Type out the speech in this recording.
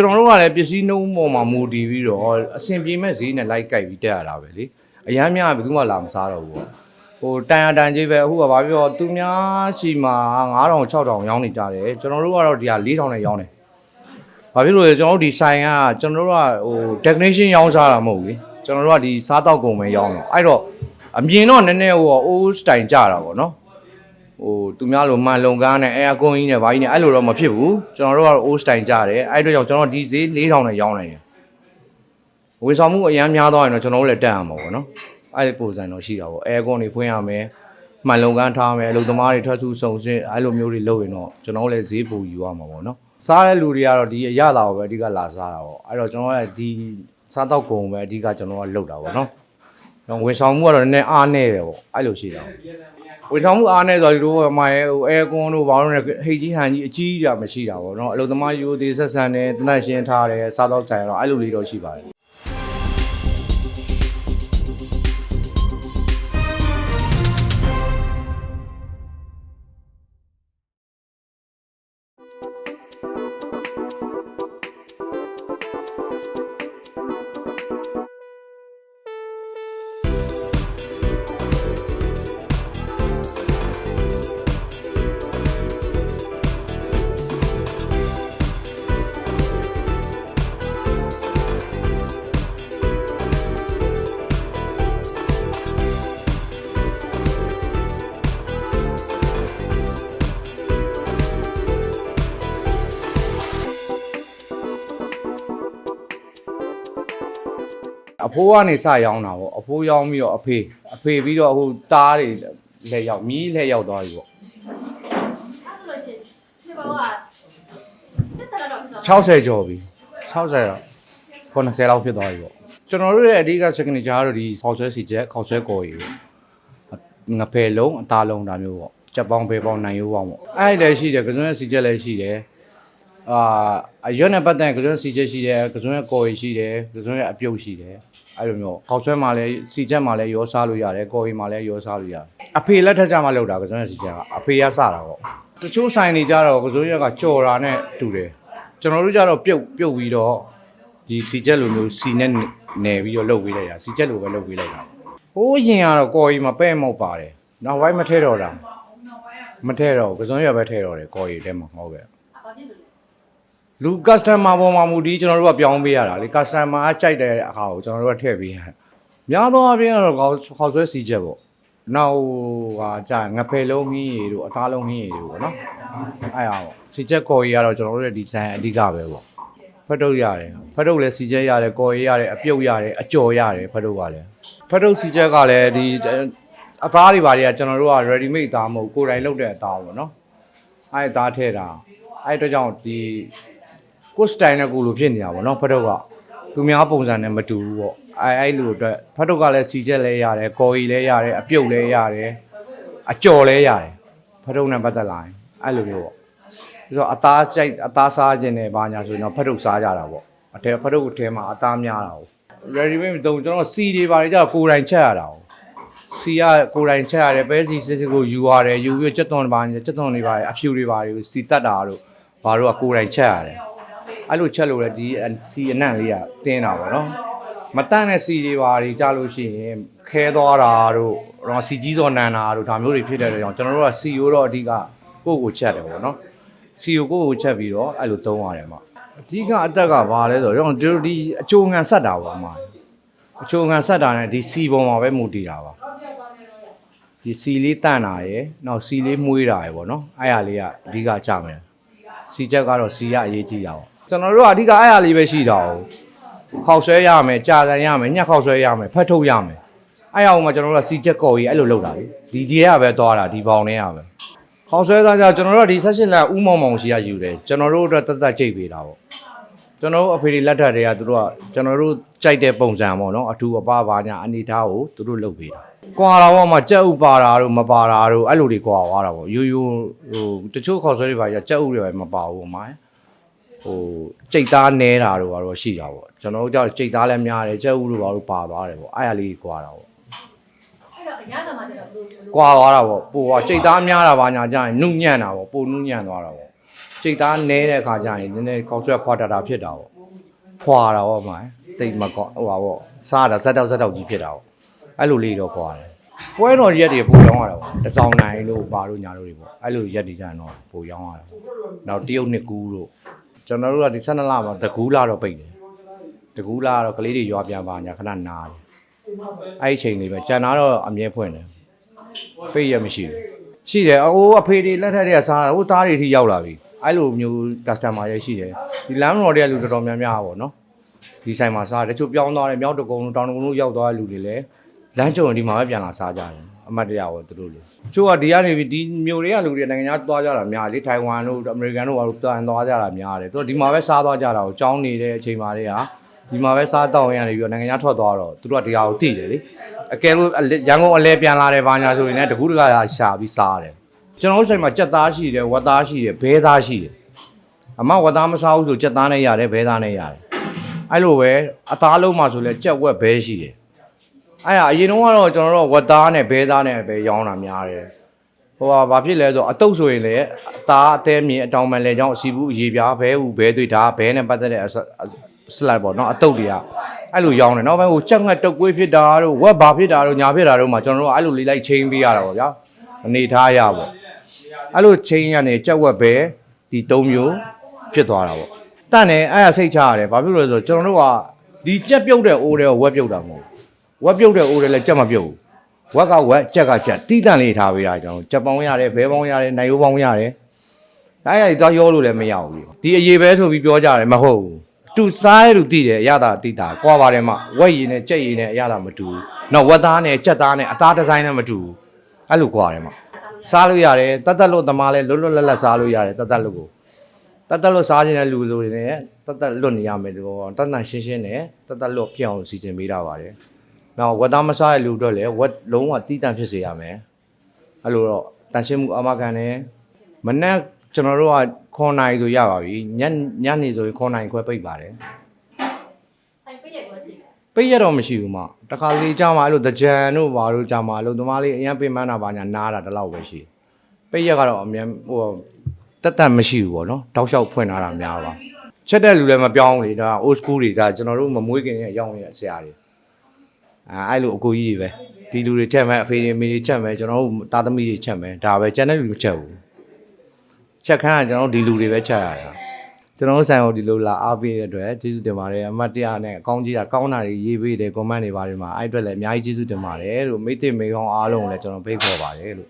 ကျွန်တော်တို့ကလည်းပစ္စည်းနှုံးပေါ်မှာမူတည်ပြီးတော့အဆင်ပြေမဲ့ဈေးနဲ့လိုက်ကြိုက်ပြီးတက်ရတာပဲလေအရမ်းများဘယ်သူမှလာမစားတော့ဘူးပေါ့ဟိုတန်ရတန်ကြီးပဲအခုကဘာပြောသူများရှိမှာ9000 6000ရောင်းနေကြတယ်ကျွန်တော်တို့ကတော့ဒီဟာ4000နဲ့ရောင်းတယ်ဘာဖြစ်လို့လဲကျွန်တော်တို့ဒီဆိုင်ကကျွန်တော်တို့ကဟို technician ရောင်းစားတာမဟုတ်ဘူးလေကျွန်တော်တို့ကဒီစားတောက်ကုန်ပဲရောင်းတော့အဲ့တော့အမြင်တော့နည်းနည်းဟို old style ကြတာပေါ့နော် ဟိုသူများလိုမှန်လုံကားနဲ့အဲအကွန်ကြီးနဲ့ဘာကြီးနဲ့အဲ့လိုတော့မဖြစ်ဘူးကျွန်တော်တို့ကတော့ old style ကြတယ်အဲ့အတွက်ကြောင့်ကျွန်တော်ဒီဈေး4000နဲ့ရောင်းနိုင်တယ်ဝေဆောင်မှုအရန်များသွားရင်တော့ကျွန်တော်တို့လည်းတက်ရမှာပေါ့နော်အဲ့ဒီပုံစံတော့ရှိတာပေါ့အဲအကွန်တွေဖွင့်ရမယ်မှန်လုံကားထားမယ်အလုပ်သမားတွေထွက်စုစုံစင်းအဲ့လိုမျိုးတွေလုပ်ရင်တော့ကျွန်တော်တို့လည်းဈေးပိုယူရမှာပေါ့နော်စားတဲ့လူတွေကတော့ဒီအရသာကိုပဲအဓိကလာစားတာပေါ့အဲ့တော့ကျွန်တော်ကဒီစားတော့ကုန်ပဲအဓိကကျွန်တော်ကလုပ်တာပေါ့နော်တော့ဝေဆောင်မှုကတော့နည်းနည်းအားနေတယ်ပေါ့အဲ့လိုရှိတာပေါ့ ဝေထောင်မှုအားနေဆိုတော့ဒီလိုဟိုမှာဟိုအဲကွန်တို့ဘာလို့လဲဟိတ်ကြီးဟန်ကြီးအကြီးကြီးတာမရှိတာပေါ့နော်အလုံသမားယူသေးဆက်ဆန်တယ်တနတ်ရှင်းထားတယ်စားတော့ဆိုင်တော့အဲ့လိုလေးတော့ရှိပါတယ် အဖိုးကနေစရောင်းတာပေါ့အဖိုးရောင်းပြီးတော့အဖေအဖေပြီးတော့အခုတားတွေလက်ရောက်မြီးလက်ရောက်သွားပြီပေါ့အဲ့ဆိုလို့ရှိရင်ဒီဘောကတက်ဆက်တော့ဖြစ်တော့60ကျော်ပြီ60တော့90လောက်ဖြစ်သွားပြီပေါ့ကျွန်တော်တို့ရဲ့အဓိက signature ကတော့ဒီခေါက်ဆွဲစီချက်ခေါက်ဆွဲကော်ရီပေါ့ငဖယ်လုံးအသားလုံးဒါမျိုးပေါ့ချက်ပေါင်းပဲပေါင်းနိုင်ရိုးပေါင်းပေါ့အဲ့ဒီလည်းရှိတယ်ကစွန်းရဲ့စီချက်လည်းရှိတယ်အာ အရွက်နဲ့ပတ်သက်ရင်ကစွန်းစီချက်ရှိတယ်ကစွန်းရဲ့ကော်ရီရှိတယ်ကစွန်းရဲ့အပြုတ်ရှိတယ်အဲ့လိုမျိုးခေါက်ဆွဲမှာလည်းစီချက်မှာလည်းရောစားလို့ရတယ်ကော်ရီမှာလည်းရောစားလို့ရတယ်အဖေလက်ထက်ကြမှာလောက်တာကစွန်းရဲ့စီချက်ကအဖေကစတာပေါ့တချို့ဆိုင်တွေကြတော့ကစွန်းရက်ကကြော်တာနဲ့တူတယ်ကျွန်တော်တို့ကြတော့ပြုတ်ပြုတ်ပြီးတော့ဒီစီချက်လိုမျိုးစီနဲ့နယ်ပြီးတော့လှုပ်ပေးလိုက်တာစီချက်လိုပဲလှုပ်ပေးလိုက်တာဟိုးရင်ကတော့ကော်ရီမှာပဲ့မောက်ပါတယ်နောက်ပိုင်းမထဲတော့တာမထဲတော့ကစွန်းရပဲထဲတော့တယ်ကော်ရီထဲမှာဟုတ်ကဲ့ဘာဖြစ်လို့လဲ လူ customer ပေါ်မှာမူတည်ကျွန်တော်တို့ကပြောင်းပေးရတာလေ customer ကကြိုက်တဲ့အခါကိုကျွန်တော်တို့ကထည့်ပေးရတယ်များသောအားဖြင့်ကတော့ခေါက်ခေါက်ဆွဲစီချက်ပေါ့နောက်ဟာကြာငဖယ်လုံးဟင်းရည်တို့အသားလုံးဟင်းရည်တို့ပေါ့နော်အဲ့ဟာပေါ့စီချက်ကော်ရီကတော့ကျွန်တော်တို့ရဲ့ဒီဇိုင်းအဓိကပဲပေါ့ဖတ်ထုတ်ရတယ်ဖတ်ထုတ်လည်းစီချက်ရတယ်ကော်ရီရတယ်အပြုတ်ရတယ်အကြော်ရတယ်ဖတ်ထုတ်ကလည်းဖတ်ထုတ်စီချက်ကလည်းဒီအသားတွေဘာတွေကကျွန်တော်တို့က ready made အသားမဟုတ်ကိုယ်တိုင်လုပ်တဲ့အသားပေါ့နော်အဲ့အသားထည့်တာအဲ့အတွက်ကြောင့်ဒီ ကိုယ်စတိုင်နဲ့ကိုလိုဖြစ်နေတာပေါ့နော်ဖတ်တော့ကသူများပုံစံနဲ့မတူဘူးပေါ့အဲအဲ့လိုအတွက်ဖတ်တော့ကလည်းစီချက်လဲရတယ်ကော်ရီလဲရတယ်အပြုတ်လဲရတယ်အကြော်လဲရတယ်ဖတ်တော့နဲ့ပတ်သက်လာရင်အဲ့လိုမျိုးပေါ့ပြီးတော့အသားကြိုက်အသားစားခြင်းနဲ့ဘာညာဆိုရင်တော့ဖတ်တော့စားကြတာပေါ့အထဲဖတ်တော့အထဲမှာအသားများတာပေါ့ ready made မတုံကျွန်တော်စီတွေဘာတွေကြတော့ကိုယ်တိုင်ချက်ရတာပေါ့စီကကိုယ်တိုင်ချက်ရတယ်ပဲစီစစ်စစ်ကိုယူရတယ်ယူပြီးကြက်သွန်တွေဘာညာကြက်သွန်တွေဘာတွေအဖြူတွေဘာတွေစီတက်တာတို့ဘာတို့ကကိုယ်တိုင်ချက်ရတယ် အဲ့လိုချက်လို့လည်းဒီစီအနံ့လေးကတင်းတာပေါ့နော်မတန့်တဲ့စီတွေပါတွေကြားလို့ရှိရင်ခဲသွားတာတို့တော့စီကြီးစောနန်တာတို့ဒါမျိုးတွေဖြစ်တဲ့အတွက်ကြောင့်ကျွန်တော်တို့ကစီယိုတော့အဓိကကိုယ့်ကိုချက်တယ်ပေါ့နော်စီယိုကိုယ့်ကိုချက်ပြီးတော့အဲ့လိုသုံးရတယ်မှာအဓိကအတက်ကဘာလဲဆိုတော့ကျွန်တော်တို့ဒီအချိုငံဆက်တာပေါ့မှာအချိုငံဆက်တာနဲ့ဒီစီပေါ်မှာပဲမူတည်တာပါဒီစီလေးတန့်တာရယ်နောက်စီလေးမှုေးတာရယ်ပေါ့နော်အဲ့ဟာလေးကအဓိကကြမယ်စီချက်ကတော့စီရအရေးကြီးတာပေါ့ ကျွန်တော်တို့ကအဓိကအဲ့အရာလေးပဲရှိတာ哦ခောက်ဆွဲရမယ်ကြာဆန်ရမယ်ညှက်ခောက်ဆွဲရမယ်ဖတ်ထုတ်ရမယ်အဲ့အောင်မှာကျွန်တော်တို့ကစီချက်ကော်ကြီးအဲ့လိုလုပ်တာလေဒီကြီးကပဲသွားတာဒီပေါင်ထဲကပဲခောက်ဆွဲသားကြကျွန်တော်တို့ကဒီဆက်ရှင်လက်ဥမောင်မောင်ရှိရယူတယ်ကျွန်တော်တို့အတွက်တသက်ကြိတ်ပေးတာပေါ့ကျွန်တော်တို့အဖေတွေလက်ထက်တွေကသူတို့ကကျွန်တော်တို့ကြိုက်တဲ့ပုံစံပေါ့နော်အထူအပပါညာအနေထားကိုသူတို့လုပ်ပေးတာကွာတော့မှကြက်ဥပါတာတို့မပါတာတို့အဲ့လိုတွေကွာသွားတာပေါ့ယူယူဟိုတချို့ခောက်ဆွဲတွေပါကြကြက်ဥတွေပဲမပါဘူးဟိုမှာ ဟိုကြိတ်သားနဲတာတို့ကတော့ရှိတာပေါ့ကျွန်တော်တို့ကြောက်ကြိတ်သားလည်းများတယ်ကြက်ဥတို့ဘာလို့ပါသွားတယ်ပေါ့အဲ့ရလေးကွာတာပေါ့အဲ့တော့အရသာမှာကျတော့ဘယ်လိုဘယ်လိုကွာသွားတာပေါ့ပိုကကြိတ်သားများတာပါညာကြရင်နုညံ့တာပေါ့ပိုနုညံ့သွားတာပေါ့ကြိတ်သားနဲတဲ့အခါကျရင်နည်းနည်းကောက်ဆွဲဖွာတာတာဖြစ်တာပေါ့ဖွာတာပေါ့မှာတိတ်မကောဟိုပါပေါ့စားတာဇက်တောက်ဇက်တောက်ကြီးဖြစ်တာပေါ့အဲ့လိုလေးတော့ဖွာတယ်ပွဲတော်ရက်တွေပို့ရောင်းရတာပေါ့တစောင်းနိုင်လို့ပါလို့ညာလို့တွေပေါ့အဲ့လိုရက်တွေကြရင်တော့ပို့ရောင်းရတာပေါ့နောက်တရုတ်နှစ်ကူးတို့ ကျွန်တော်တို့ကဒီ12လမှာတကူးလာတော့ပိတ်တယ်တကူးလာတော့ကလေးတွေရွာပြန်ပါညာခဏနားတယ်အဲ့ဒီအချိန်လေးပဲကြံတာတော့အမြဲဖွင့်တယ်ပိတ်ရမရှိဘူးရှိတယ်အိုးအဖေတွေလက်ထက်တွေကစားတာဟိုသားတွေထိရောက်လာပြီအဲ့လိုမျိုး customer ရဲ့ရှိတယ်ဒီလမ်းတော်တွေကလူတော်တော်များများပါနော်ဒီဆိုင်မှာစားတယ်တချို့ပြောင်းသွားတယ်မြောက်တကုံတို့တောင်တကုံတို့ရောက်သွားတဲ့လူတွေလည်းလမ်းကြုံရင်ဒီမှာပဲပြန်လာစားကြတယ် အမတ်တရားရောသူတို့လေတချို့ကဒီကနေပြီးဒီမြို့တွေကလူတွေနိုင်ငံခြားသွားကြတာများလေထိုင်ဝမ်တို့အမေရိကန်တို့ဘာလို့ပြန်သွားကြတာများတယ်သူတို့ဒီမှာပဲစားသွားကြတာကိုကြောင်းနေတဲ့အချိန်မှာတွေကဒီမှာပဲစားတောင်းရနေပြီးတော့နိုင်ငံခြားထွက်သွားတော့သူတို့ကတရားကိုသိတယ်လေအကယ်လို့အလဲရန်ကုန်အလဲပြန်လာတယ်ဘာညာဆိုရင်လည်းတကူးတကရာရှာပြီးစားတယ်ကျွန်တော်တို့ဆိုင်မှာကြက်သားရှိတယ်ဝက်သားရှိတယ်ဘဲသားရှိတယ်အမဝက်သားမစားဘူးဆိုကြက်သားနဲ့ရတယ်ဘဲသားနဲ့ရတယ်အဲ့လိုပဲအသားလုံးမှာဆိုလဲကြက်ဝက်ဘဲရှိတယ် အဲ့ဒါအရင်တော့ကတော့ကျွန်တော်တို့ဝက်သားနဲ့ဘဲသားနဲ့ပဲရောင်းတာများတယ်ဟိုဟာဘာဖြစ်လဲဆိုတော့အတုပ်ဆိုရင်လေအသားအသေးမြင်အတောင်ပံလေချောင်းအစီဘူးအရေပြားဘဲဟူဘဲသွေးဒါဘဲနဲ့ပတ်သက်တဲ့အစစလိုက်ပေါ့နော်အတုပ်တွေကအဲ့လိုရောင်းတယ်နောက်ပိုင်းဟိုကြက်ငှက်တုပ်ကွေးဖြစ်တာတို့ဝက်ဘာဖြစ်တာတို့ညာဖြစ်တာတို့မှာကျွန်တော်တို့ကအဲ့လိုလေးလိုက်ချင်းပေးရတာပေါ့ဗျာအနေထားရပေါ့အဲ့လိုချင်းရနေကြက်ဝက်ဘဲဒီ၃မျိုးဖြစ်သွားတာပေါ့တန့်တယ်အဲ့ဒါစိတ်ချရတယ်ဘာဖြစ်လို့လဲဆိုတော့ကျွန်တော်တို့ကဒီကြက်ပြုတ်တဲ့အိုးတွေကိုဝက်ပြုတ်တာမဟုတ်ဘူး ဝက်ပြုတ်တဲ့အိုးတွေလည်းကြက်မပြုတ်ဘူးဝက်ကဝက်ကြက်ကကြက်တီးတန့်လေးထားပေးတာကျွန်တော်ကြက်ပေါင်းရတယ်ဘဲပေါင်းရတယ်နိုင်ရိုးပေါင်းရတယ်ဒါရည်သွားရောလို့လည်းမရဘူးလေဒီအရေးပဲဆိုပြီးပြောကြတယ်မဟုတ်ဘူးသူစားရလို့တည်တယ်အရသာတည်တာကွာပါတယ်မဝက်ရည်နဲ့ကြက်ရည်နဲ့အရသာမတူဘူးနောက်ဝက်သားနဲ့ကြက်သားနဲ့အသားဒီဇိုင်းနဲ့မတူဘူးအဲ့လိုကွာတယ်မစားလို့ရတယ်တတ်တတ်လို့သမားလဲလွတ်လွတ်လပ်လပ်စားလို့ရတယ်တတ်တတ်လို့ကိုတတ်တတ်လို့စားခြင်းတဲ့လူလူတွေနဲ့တတ်တတ်လွတ်နေရမယ်ဒီကောတတ်တတ်ရှင်းရှင်းနဲ့တတ်တတ်လွတ်ပြအောင်စီစဉ်ပေးတာပါတယ်။ နောက်ဝက်သားမစားတဲ့လူတွေလည်းဝက်လုံးဝတီးတန့်ဖြစ်စေရမယ်။အဲ့လိုတော့တန်ရှင်းမှုအမကန်နဲ့မနေ့ကျွန်တော်တို့ကခွန်နိုင်ဆိုရပါပြီ။ညညနေဆိုရင်ခွန်နိုင်ခွဲပိတ်ပါတယ်ဆိုင်ပိတ်ရက်ကိုရှိတယ်။ပိတ်ရတော့မရှိဘူးမ။တခါလေကြာမှအဲ့လိုတကြံတို့ဘာတို့ကြာမှအဲ့လိုသမားလေးအရင်ပင်မန်းတာဘာညာနားတာဒီလောက်ပဲရှိတယ်။ပိတ်ရက်ကတော့အမြန်ဟိုတက်တက်မရှိဘူးပေါ့နော်။တောက်လျှောက်ဖွင့်ထားတာများပါ။ချက်တဲ့လူလည်းမပြောင်းဘူးလေဒါ old school တွေဒါကျွန်တော်တို့မမွေးခင်ရဲ့အရောက်ရဲ့ဆရာတွေ အဲအဲ့လိုအကိုကြီးတွေပဲဒီလူတွေချက်မယ်အဖေတွေအမေတွေချက်မယ်ကျွန်တော်တို့သားသမီးတွေချက်မယ်ဒါပဲကျန်တဲ့လူမချက်ဘူးချက်ခန်းကကျွန်တော်တို့ဒီလူတွေပဲချက်ရတာကျွန်တော်တို့ဆိုင်ကိုဒီလိုလာအားပေးတဲ့အတွက်ကျေးဇူးတင်ပါတယ်အမတ်တရားနဲ့အကောင်းကြီးတာကောင်းတာတွေရေးပေးတယ် comment တွေပါတယ်မှာအဲ့အတွက်လည်းအများကြီးကျေးဇူးတင်ပါတယ်လို့မိသိမေကောင်းအားလုံးကိုလည်းကျွန်တော်ဖိတ်ခေါ်ပါတယ်လို့